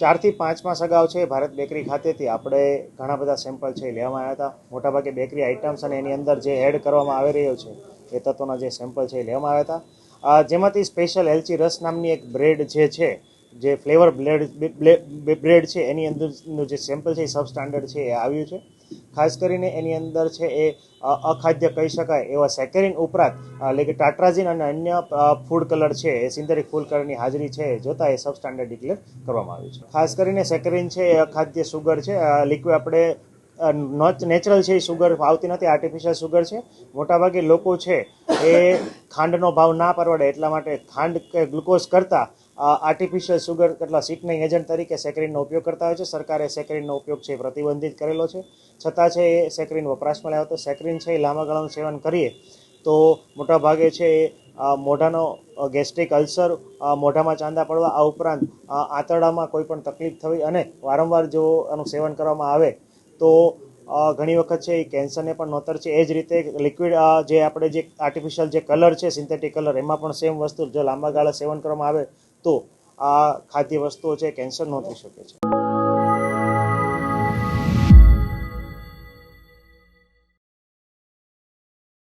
ચારથી પાંચ માસ છે. ભારત બેકરી ખાતેથી આપણે ઘણા બધા સેમ્પલ છે લેવામાં આવ્યા હતા. મોટાભાગે બેકરી આઇટમ્સ અને એની અંદર જે એડ કરવામાં આવી રહ્યો છે, એ તત્વોના જે સેમ્પલ છે એ લેવામાં આવ્યા હતા. જેમાંથી સ્પેશિયલ એલચી રસ નામની એક બ્રેડ જે છે, જે ફ્લેવર બ્લેડ બ્રેડ છે, એની અંદરનું જે સેમ્પલ છે એ સબ સ્ટાન્ડર્ડ છે એ આવ્યું છે. ખાસ કરીને એની અંદર છે એ અખાદ્ય કહી શકાય એવા સેકેરિન ઉપરાંત એટલે કે ટાટ્રાઝિન અને અન્ય ફૂડ કલર છે, એ સિન્થેટિક ફૂડ કલરની હાજરી છે, એ જોતા એ સબ સ્ટાન્ડર્ડ ડિક્લેર કરવામાં આવ્યું છે. ખાસ કરીને સેકેરિન છે એ અખાદ્ય સુગર છે લિક્વિડ આપણે નેચરલ છે એ સુગર, આવતી નથી આર્ટિફિશિયલ સુગર છે. મોટાભાગે લોકો છે એ ખાંડનો ભાવ ના પરવડે એટલા માટે ખાંડ કે ગ્લુકોઝ કરતાં આર્ટિફિશિયલ સુગર કેટલા સિકનિંગ એજન્ટ તરીકે સેક્રીનનો ઉપયોગ કરતા હોય છે. સરકારે સેક્રીનનો ઉપયોગ છે પ્રતિબંધિત કરેલો છે. છતાં છે એ સેક્રીન વપરાશમાં લાવ્યો તો સેક્રીન છે એ લાંબા ગાળાનું સેવન કરીએ તો મોટા ભાગે છે એ મોઢાનો ગેસ્ટ્રિક અલ્સર મોઢામાં ચાંદા પડવા, આ ઉપરાંત આંતરડામાં કોઈ પણ તકલીફ થવી અને વારંવાર જો આનું સેવન કરવામાં આવે તો ઘણી વખત છે એ કેન્સરને પણ નોતર છે. એ જ રીતે લિક્વિડ જે આપણે જે આર્ટિફિશિયલ જે કલર છે સિન્થેટિક કલર એમાં પણ સેમ વસ્તુ, જો લાંબા ગાળા સેવન કરવામાં આવે તો આ ખાદ્ય વસ્તુઓ છે કેન્સર નોંધી શકે છે.